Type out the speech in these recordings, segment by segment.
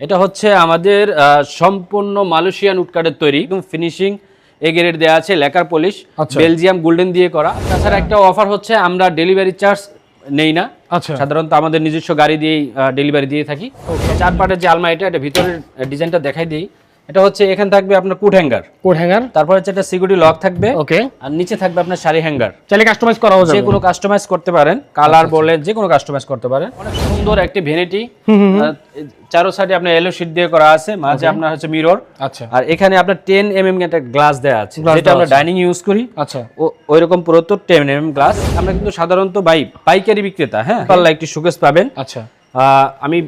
এটা হচ্ছে আমাদের সম্পূর্ণ মালয়েশিয়ান উটকাটের তৈরি। এবং ফিনিশিং এ গ্রেড দেওয়া আছে লেকার পলিশ। বেলজিয়াম গোল্ডেন দিয়ে করা। তাছাড়া একটা অফার হচ্ছে আমরা ডেলিভারি চার্জ নেই না। আচ্ছা। সাধারণত আমাদের নিজস্ব গাড়ি দিয়েই ডেলিভারি দিয়ে থাকি। চার পাটের যে আলমারিটা এটা ভিতরের ডিজাইনটা দেখাই দিই। এটা হচ্ছে এখানে থাকবে আপনার কুট হ্যাঙ্গার কোড হ্যাঙ্গার তারপর হচ্ছে একটা সিকিউরিটি লক থাকবে। ওকে আর নিচে থাকবে আপনার শাড়ি হ্যাঙ্গার চাইলে কাস্টমাইজ করাও যে কোনো কাস্টমাইজ করতে পারেন। কালার বলেন যে কোনো কাস্টমাইজ করতে পারেন। অনেক সুন্দর একটি ভ্যানিটি। চারো সাইডে আপনার এলো শীট দিয়ে করা আছে। মাঝে আপনার হচ্ছে মিরর আচ্ছা। আর এখানে আপনার টেন এম এম একটা গ্লাস দেওয়া আছে। যেটা আমরা ডাইনিং ইউজ করি। আচ্ছা। ও ওই রকম পুরো টেন এম এম গ্লাস আমরা কিন্তু সাধারণত বাই পাইকারি বিক্রেতা হ্যাঁ? পাল্লা একটি সুকেস পাবেন। আচ্ছা। আমি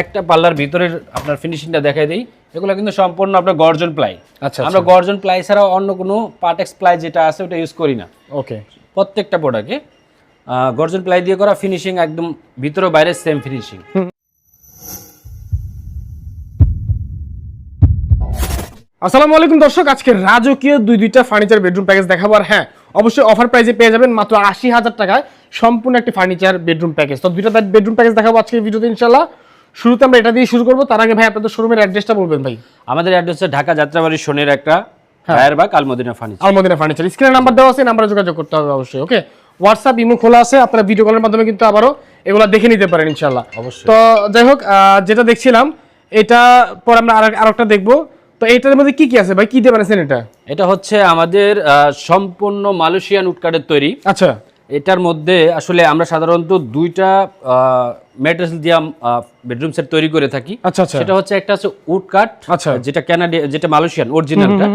একটা পাল্লার ভিতরের আপনার ফিনিশিংটা দেখাই দিই। এগুলো কিন্তু সম্পূর্ণ আপনার গর্জন প্লাই আচ্ছা আমরা গর্জন প্লাই ছাড়া অন্য কোনো পার্টেক্স প্লাই যেটা আছে ওটা ইউজ করি না। ওকে প্রত্যেকটা প্রোডাক্টে গর্জন প্লাই দিয়ে করা ফিনিশিং একদম ভিতরে বাইরে সেম ফিনিশিং আসসালামু আলাইকুম দর্শক আজকে রাজকীয় দুই দুইটা ফার্নিচার বেডরুম প্যাকেজ দেখাবো। আর হ্যাঁ অবশ্যই অফার প্রাইসে পেয়ে যাবেন মাত্র আশি হাজার টাকায় সম্পূর্ণ একটি ফার্নিচার বেডরুম প্যাকেজ তো দুইটা বেডরুম প্যাকেজ দেখাবো আজকে ভিডিওতে ইনশাল্লাহ শুরুতে আমরা এটা দিয়ে শুরু করব। তার আগে ভাই আপনাদের শোরুমের অ্যাড্রেসটা বলবেন ভাই। আমাদের অ্যাড্রেস হচ্ছে ঢাকা যাত্রাবাড়ি সোনের একটা রায়েরবাগ আলমদিনা ফার্নিচার আলমদিনা ফার্নিচার স্ক্রিনে নাম্বার দেওয়া আছে নাম্বারে যোগাযোগ করতে হবে অবশ্যই ওকে হোয়াটসঅ্যাপ ইমো খোলা আছে আপনারা ভিডিও কলের মাধ্যমে কিন্তু আবারও এগুলো দেখে নিতে পারেন ইনশাল্লাহ অবশ্যই। তো যাই হোক আহ, যেটা দেখছিলাম এটা পর আমরা আর আরেকটা দেখব। তো এটার মধ্যে কি কি আছে ভাই? কি দিয়ে এটা? এটা হচ্ছে আমাদের সম্পূর্ণ মালয়েশিয়ান উডকাটের তৈরি। আচ্ছা। এটার মধ্যে আসলে আমরা সাধারণত দুইটা ম্যাট্রেস দিয়ে বেডরুম সেট তৈরি করে থাকি। আচ্ছা আচ্ছা। সেটা হচ্ছে একটা হচ্ছে উড কাট আচ্ছা। যেটা ক্যানাডিয়া যেটা মালয়েশিয়ান অরিজিনালটা।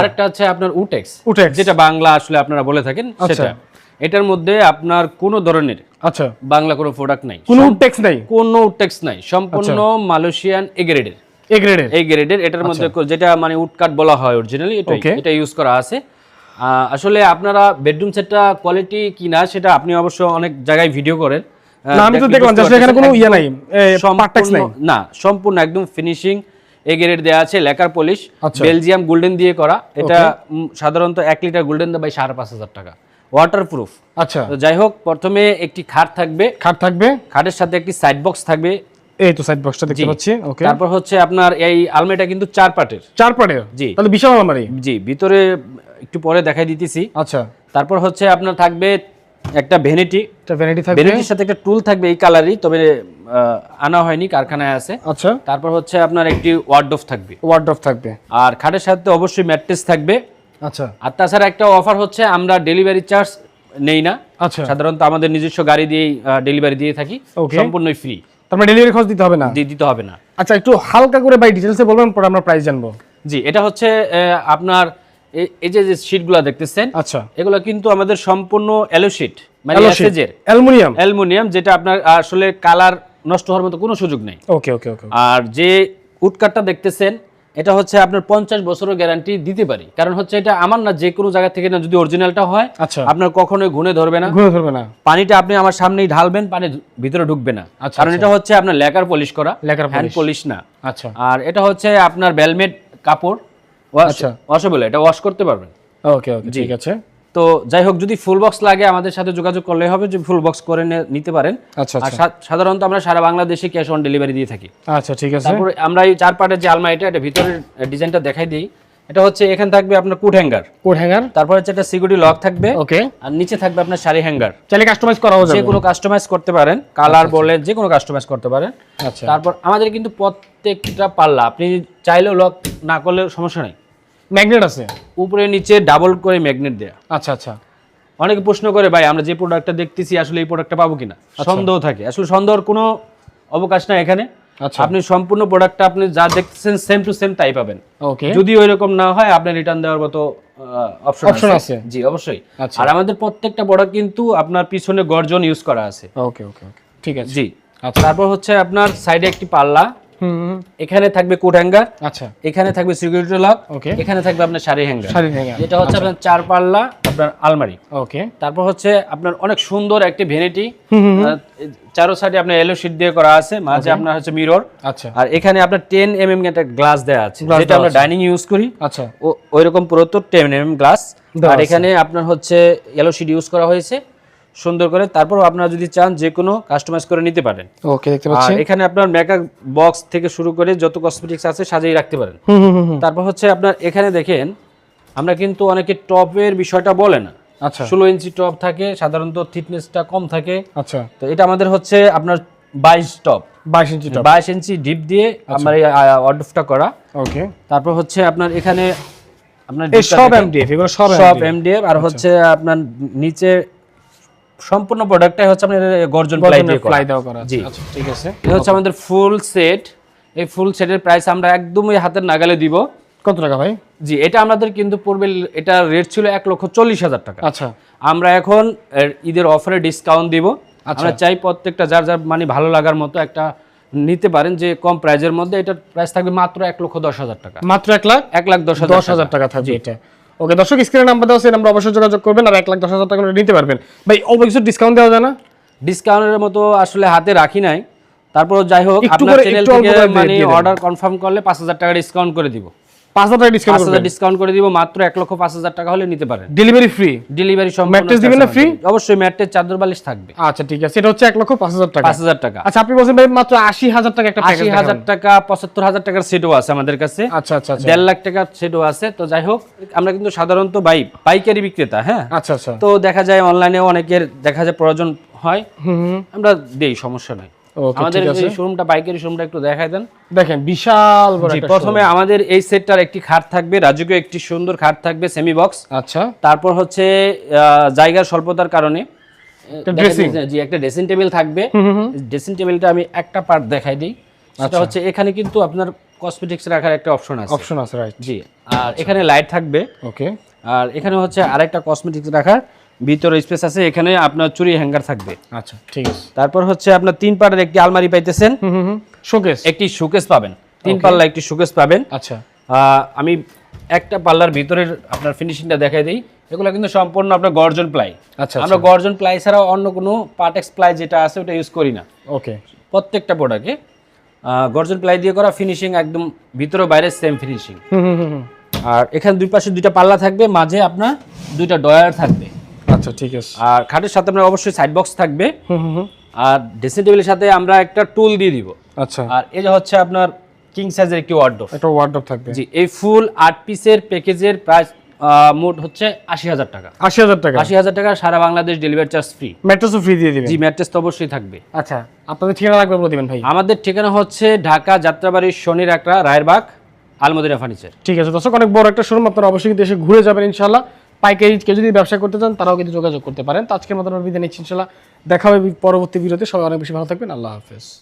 আরেকটা হচ্ছে আপনার উটেক্স Utex। যেটা বাংলা আসলে আপনারা বলে থাকেন আচ্ছা। সেটা। এটার মধ্যে আপনার কোনো ধরনের আচ্ছা। বাংলা কোনো প্রোডাক্ট নাই। কোনো ট্যাক্স নাই? কোনো উটেক্স নাই। সম্পূর্ণ। মালয়েশিয়ান এ গ্রেডের এ গ্রেডের এটার মধ্যে যেটা মানে উড কাট বলা হয় অরিজিনালি এটা ইউজ করা আছে। আসলে আপনারা বেডরুম সেটটা কোয়ালিটি কি না সেটা আপনি অবশ্য অনেক জায়গায় ভিডিও করেন। না আমি তো দেখলাম জাস্ট এখানে কোনো ইয়ে নাই না সম্পূর্ণ একদম ফিনিশিং এ গ্রেড দেওয়া আছে লেকার পলিশ। বেলজিয়াম গোল্ডেন দিয়ে করা। এটা সাধারণত এক লিটার গোল্ডেন বাই সাড়ে পাঁচ হাজার টাকা। ওয়াটার প্রুফ আচ্ছা। তো যাই হোক প্রথমে একটি খাট থাকবে। খাট থাকবে। খাটের সাথে একটি সাইড বক্স থাকবে। এই তো সাইড বক্সটা দেখতে। পাচ্ছি ওকে তারপর হচ্ছে আপনার এই আলমেটা কিন্তু চার পাটের। চার পাটের? জি। তাহলে বিশাল আলমারি। জি ভিতরে একটু পরে দেখাই দিতেছি। আচ্ছা। তারপর হচ্ছে আপনার থাকবে একটা ভ্যানিটি। এটা ভ্যানিটি থাকবে। ভ্যানিটির সাথে একটা টুল থাকবে এই কালারই তবে আনা হয়নি কারখানায় আছে। আচ্ছা। তারপর হচ্ছে আপনার একটি ওয়ার্ডোফ থাকবে। ওয়ার্ড্রপ থাকবে। আর খাটের সাথে অবশ্যই ম্যাট্রেস থাকবে। আচ্ছা। আর তাছাড়া একটা অফার হচ্ছে আমরা ডেলিভারি চার্জ নেই না। আচ্ছা। সাধারণত আমাদের নিজস্ব গাড়ি দিয়েই ডেলিভারি দিয়ে থাকি. সম্পূর্ণই ফ্রি তার মানে ডেলিভারি খরচ দিতে হবে না? দিতে হবে না। আচ্ছা একটু হালকা করে ভাই ডিটেলসে বলবেন পরে আমরা প্রাইস জানব। জি এটা হচ্ছে আপনার এই যে যে শীটগুলো দেখতেছেন আচ্ছা। এগুলো কিন্তু আমাদের সম্পূর্ণ অ্যালো শীট মানে অ্যাসেজের অ্যালুমিনিয়াম অ্যালুমিনিয়াম যেটা আপনার আসলে কালার নষ্ট হওয়ার মতো কোনো সুযোগ নেই। ওকে ওকে ওকে আর যে উটকাটটা দেখতেছেন এটা হচ্ছে আপনার পঞ্চাশ বছরের গ্যারান্টি দিতে পারি। কারণ হচ্ছে এটা আমার না যে কোনো জায়গা থেকে না যদি অরিজিনালটা হয় আচ্ছা। আপনার কখনোই ঘুনে ধরবে না। ঘুরে ধরবে না। পানিটা আপনি আমার সামনেই ঢালবেন পানি ভিতরে ঢুকবে না। আচ্ছা, কারণ এটা হচ্ছে আপনার লেকার পলিশ করা লেকার হ্যান্ড পলিশ না। আচ্ছা। আর এটা হচ্ছে আপনার বেলমেট কাপড় আচ্ছা। ওয়াশেবল এটা ওয়াশ করতে পারবেন। ওকে ওকে ঠিক আছে। তো যাই হোক যদি ফুল বক্স লাগে আমাদের সাথে যোগাযোগ করলে হবে যে ফুল বক্স করে নিতে পারেন। আচ্ছা আচ্ছা। সাধারণত আমরা সারা বাংলাদেশে ক্যাশ অন ডেলিভারি দিয়ে থাকি। আচ্ছা ঠিক আছে। তারপরে আমরা এই চার পাটের যে আলমারিটা এটা ভিতরের ডিজাইনটা দেখাই দিই। এটা হচ্ছে এখানে থাকবে আপনার কুট হ্যাঙ্গার কোড হ্যাঙ্গার তারপর হচ্ছে একটা সিকিউরিটি লক থাকবে। ওকে আর নিচে থাকবে আপনার শাড়ি হ্যাঙ্গার চাইলে কাস্টমাইজ করাও যে যাবে। কোনো কাস্টমাইজ করতে পারেন। কালার বলেন যে কোনো কাস্টমাইজ করতে পারেন। আচ্ছা। তারপর আমাদের কিন্তু প্রত্যেকটা পাল্লা আপনি চাইলেও লক না করলে সমস্যা নেই। ম্যাগনেট আছে? উপরে নিচে ডাবল করে ম্যাগনেট দেয়া। আচ্ছা আচ্ছা। অনেকে প্রশ্ন করে ভাই আমরা যে প্রোডাক্টটা দেখতেছি আসলে এই প্রোডাক্টটা পাবো কিনা? সন্দেহ থাকে। আসলে সন্দেহের কোনো অবকাশ নাই এখানে। আচ্ছা। আপনি সম্পূর্ণ প্রোডাক্টটা আপনি যা দেখতেছেন সেম টু সেম তাই পাবেন। ওকে যদি ওই রকম না হয় আপনি রিটার্ন দেওয়ার মতো অপশন আছে। জি অবশ্যই। আচ্ছা। আর আমাদের প্রত্যেকটা প্রোডাক্ট কিন্তু আপনার পিছনে গর্জন ইউজ করা আছে। ওকে ওকে ওকে ঠিক আছে। জি। আচ্ছা। তারপর হচ্ছে আপনার সাইডে একটি পাল্লা। এখানে থাকবে কোট হ্যাঙ্গার আচ্ছা। এখানে থাকবে সিকিউরিটি লক Okay. এখানে থাকবে আপনার শাড়ি হ্যাঙ্গার। শাড়ি হ্যাঙ্গার। যেটা হচ্ছে আপনার চার পাল্লা আপনার আলমারি। ওকে। তারপর হচ্ছে আপনার অনেক সুন্দর একটি ভ্যানিটি। চারো সাইডে আপনার এলো শীট দিয়ে করা আছে মাঝে আপনার হচ্ছে মিরর আচ্ছা। আর এখানে আপনার টেন এম এম একটা গ্লাস দেওয়া আছে যেটা আমরা ডাইনিং ইউজ করি। আচ্ছা। ওই রকম পুরো তো টেন এম এম গ্লাস আর এখানে আপনার হচ্ছে ইয়েলো শিট ইউজ করা হয়েছে। সুন্দর করে। তারপর আপনারা যদি চান যে কোনো কাস্টমাইজ করে নিতে পারেন। ওকে দেখতে আর এখানে আপনার মেকআপ বক্স থেকে শুরু করে যত কসমেটিক্স আছে সাজিয়ে রাখতে পারেন। তারপর হচ্ছে আপনার এখানে দেখেন আমরা কিন্তু অনেকে টপের বিষয়টা বলে না। আচ্ছা। ষোলো ইঞ্চি টপ থাকে সাধারণত থিকনেসটা কম থাকে। আচ্ছা। তো এটা আমাদের হচ্ছে আপনার বাইশ টপ বাইশ ইঞ্চি টপ বাইশ ইঞ্চি ডিপ দিয়ে আচ্ছা। আমার এই অর্ডফটা করা। ওকে। তারপর হচ্ছে আপনার এখানে আপনার সব এমডিএফ এগুলো সব সব এমডিএফ আর হচ্ছে আপনার নিচে সম্পূর্ণ প্রোডাক্টটাই হচ্ছে আপনার গর্জন প্লাই দিয়ে করা। দেওয়া করা আছে। জি। আচ্ছা ঠিক আছে। এটা হচ্ছে আমাদের ফুল সেট এই ফুল সেটের প্রাইস আমরা একদমই হাতের নাগালে দিব। কত টাকা ভাই? জি এটা আমাদের কিন্তু পূর্বে এটা রেট ছিল এক লক্ষ চল্লিশ হাজার টাকা। আচ্ছা। আমরা এখন ঈদের অফারে ডিসকাউন্ট দিব। আচ্ছা। আমরা চাই প্রত্যেকটা যার যার মানে ভালো লাগার মতো একটা নিতে পারেন যে কম প্রাইজের মধ্যে এটার প্রাইস থাকবে মাত্র এক লক্ষ দশ হাজার টাকা। মাত্র এক লাখ? এক লাখ দশ দশ হাজার টাকা। থাকবে এটা। ওকে দর্শক স্ক্রিনে নাম্বার দেওয়া সেই নাম্বার অবশ্যই যোগাযোগ করবেন আর এক লাখ দশ হাজার টাকা করে নিতে পারবেন। ভাই অল্প কিছু ডিসকাউন্ট দেওয়া যায় না? ডিসকাউন্টের মতো আসলে হাতে রাখি নাই। তারপর যাই হোক আপনার চ্যানেল থেকে মানে অর্ডার কনফার্ম করলে পাঁচ হাজার টাকা ডিসকাউন্ট করে দিব। পাঁচ হাজার ডিসকাউন্ট পাঁচ হাজার ডিসকাউন্ট করে দিব মাত্র এক লক্ষ পাঁচ হাজার টাকা হলে নিতে পারেন। ডেলিভারি ফ্রি ডেলিভারি সম্পূর্ণ Mattress দিবেন না free? অবশ্যই ম্যাট্রেস চাদর বালিশ থাকবে। আচ্ছা ঠিক আছে। এটা হচ্ছে এক লক্ষ পাঁচ হাজার টাকা। পাঁচ হাজার টাকা। আচ্ছা আপনি বলছেন ভাই মাত্র আশি হাজার টাকা একটা আশি হাজার টাকা পঁচাত্তর হাজার টাকার সেটও আছে আমাদের কাছে। আচ্ছা আচ্ছা আচ্ছা। দেড় লাখ টাকার সেটও আছে। তো যাই হোক আমরা কিন্তু সাধারণত বাই পাইকারি বিক্রেতা হ্যাঁ? আচ্ছা আচ্ছা। তো দেখা যায় অনলাইনে অনেকের দেখা যায় প্রয়োজন হয়। আমরা দেই সমস্যা নাই। আমাদের এই শোরুমটা পাইকারি শোরুমটা একটু দেখাই দেন। দেখেন বিশাল বড় প্রথমে আমাদের এই সেটটার একটি খাট থাকবে রাজকীয় একটি সুন্দর খাট থাকবে সেমি বক্স আচ্ছা। তারপর হচ্ছে জায়গার স্বল্পতার কারণে জি একটা ড্রেসিং টেবিল থাকবে। ড্রেসিং টেবিলটা আমি একটা পার্ট দেখাই দিই। আচ্ছা। সেটা হচ্ছে এখানে কিন্তু আপনার কসমেটিক্স রাখার একটা অপশন আছে। অপশন আছে রাইট জি আর এখানে লাইট থাকবে। ওকে আর এখানে হচ্ছে আরেকটা কসমেটিক্স রাখার ভিতরে স্পেস আছে এখানে আপনার চুরি হ্যাঙ্গার থাকবে। আচ্ছা ঠিক আছে। তারপর হচ্ছে আপনার তিন পাটের একটি আলমারি পাইতেছেন। হুম হুম হুম শোকেস। একটি শোকেস পাবেন। তিন পাল্লা একটি শোকেস পাবেন। আচ্ছা। আমি একটা পাল্লার ভিতরের আপনার ফিনিশিংটা দেখাই দিই। এগুলো কিন্তু সম্পূর্ণ আপনার গর্জন প্লাই। আচ্ছা আমরা গর্জন প্লাই ছাড়া অন্য কোনো পার্টেক্স প্লাই যেটা আছে ওটা ইউজ করি না। ওকে প্রত্যেকটা প্রোডাক্টে গর্জন প্লাই দিয়ে করা ফিনিশিং একদম ভিতরে বাইরে সেম ফিনিশিং। আর এখানে দুই পাশে দুইটা পাল্লা থাকবে মাঝে আপনার দুইটা ডয়ার থাকবে। আচ্ছা ঠিক আছে। আর খাটের সাথে অবশ্যই সাইড বক্স থাকবে। আর ড্রেসিং টেবিলের সাথে আমরা একটা টুল দিয়ে দিব। আচ্ছা। আর যে হচ্ছে আপনার কিং সাইজের একটি ওয়ার্ডরোব একটা ওয়ার্ডরোব থাকবে। জি এই ফুল আট পিসের প্যাকেজের প্রাইস মোট হচ্ছে আশি হাজার টাকা। আশি হাজার টাকা। আশি হাজার টাকা সারা বাংলাদেশ ডেলিভারি চার্জ ফ্রি ম্যাট্রেসও ফ্রি দিয়ে দিবেন। জি ম্যাট্রেস তো অবশ্যই থাকবে। আচ্ছা আপনাদের ঠিকানা লাগবে বলে দিবেন ভাই। আমাদের ঠিকানা হচ্ছে ঢাকা যাত্রাবাড়ির শনির একটা রায়েরবাগ আলমদিনা ফার্নিচার ঠিক আছে দর্শক অনেক বড় একটা শোরুম আপনারা অবশ্যই দেশে ঘুরে যাবেন ইনশাল্লাহ পাইকারি কেউ যদি ব্যবসা করতে চান, তারাও কিন্তু যোগাযোগ করতে পারেন। তো আজকের মতো আমরা বিদায় নিচ্ছি ইনশাল্লাহ। দেখা হবে পরবর্তী ভিডিওতে। সবাই অনেক বেশি ভালো থাকবেন। আল্লাহ হাফেজ।